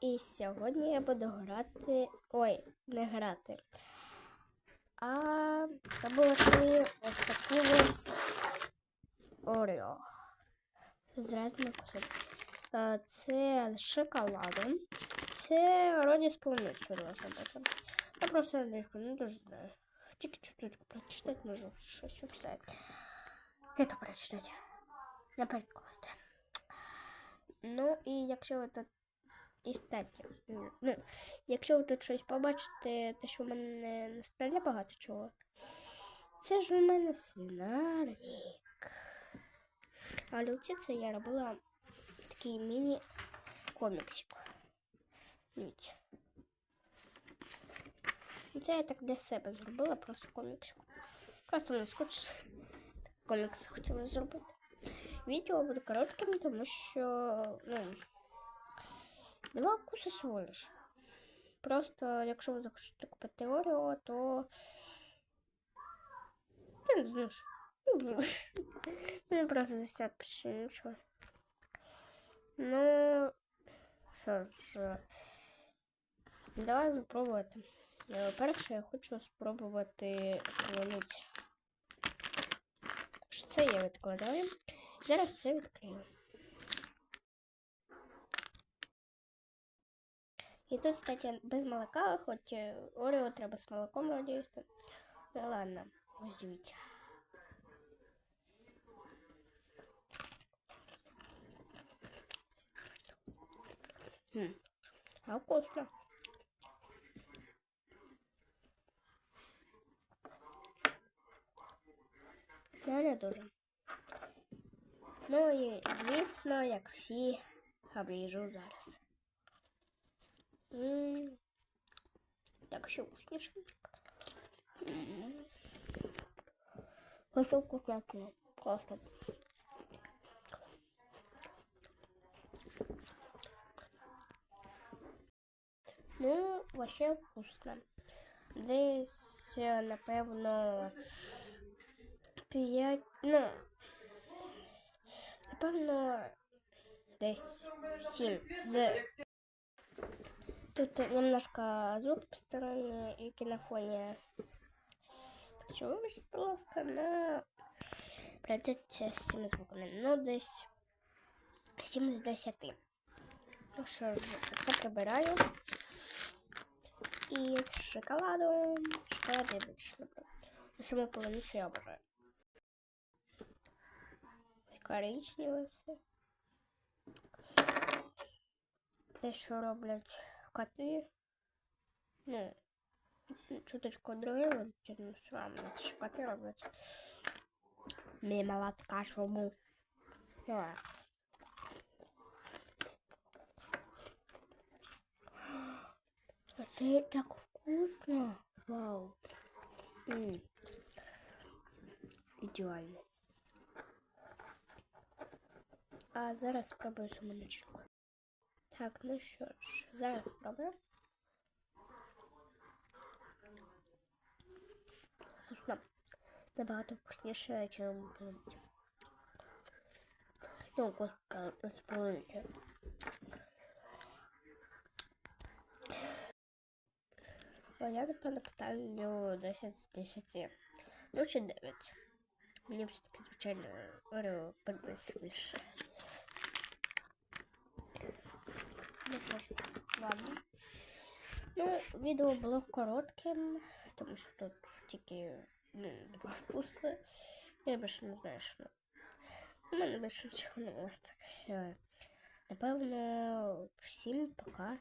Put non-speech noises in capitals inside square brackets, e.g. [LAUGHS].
І сьогодні я буду грати. Ой, не грати. А робити ось такі ось Орео. З різними кусочками. Це шоколадом. Це вроді з полуницею бути. Я просто англійську не дуже знаю. Тільки чуточку прочитати можу щось описати. Это прочитати. Наприклад. Ну і якщо ви тут і статі, ну, якщо ви тут щось побачите, те, що в мене на столі багато чого, це ж у мене свинарник. А люці це я робила такий міні-коміксик. Це я так для себе зробила, просто коміксик. Просто не хочеться комікс хотіла зробити. Відео буде коротким, тому що, ну, два вкуси всього лиш. Просто, якщо ви захочете купити Орео, то. Я не знаю. [LAUGHS] Мені просто засняти нічого. Ну, що ж, давай вже пробувати. Е, Перше я хочу спробувати. Що Це я відкладаю. Зараз це відкрию. І тут, кстати, без молока, хоч е, Орео треба з молоком вроді. Ну ладно, дивіться. Хм. А вкусно. Мене дуже. Ну і, звісно, як всі, обліжу зараз. Так, еще уснешь. Вообще вкуснятина. Классно. Ну, вообще вкусно. Десь, э, напевно, пять, ну, напевно, десь семь, з Тут немножко звук посторонний, який на фоні. Так що вибачте, на прийдеться з цими звуками. Ну, десь 7 з 10. Ну що ж, це прибираю. І з шоколадом. Шоколад я більше люблю. Ну, Саму полуницю я обожаю. Коричневе все. Те, що роблять коты. Ну, чуточку другим, ну, с вами шкотировать. Мне молотка, чтобы... Да. Это так вкусно. Вау. М -м. Идеально. А зараз спробую самоночку. Так, ну що ж, зараз спробую. Вкусно. Набагато вкусніше, ніж полуниця. Ну, господи, з полуниця. А я, напевно, поставлю 10 з 10. Ну, чи 9. Мені все-таки, звичайно, Орео подобається більше. Ну що ж, ладно. Ну, відео було коротким, тому що тут тільки ну, два вкуси. Я більше не знаю, що. У мене більше нічого не було, так що. Напевно, всім пока.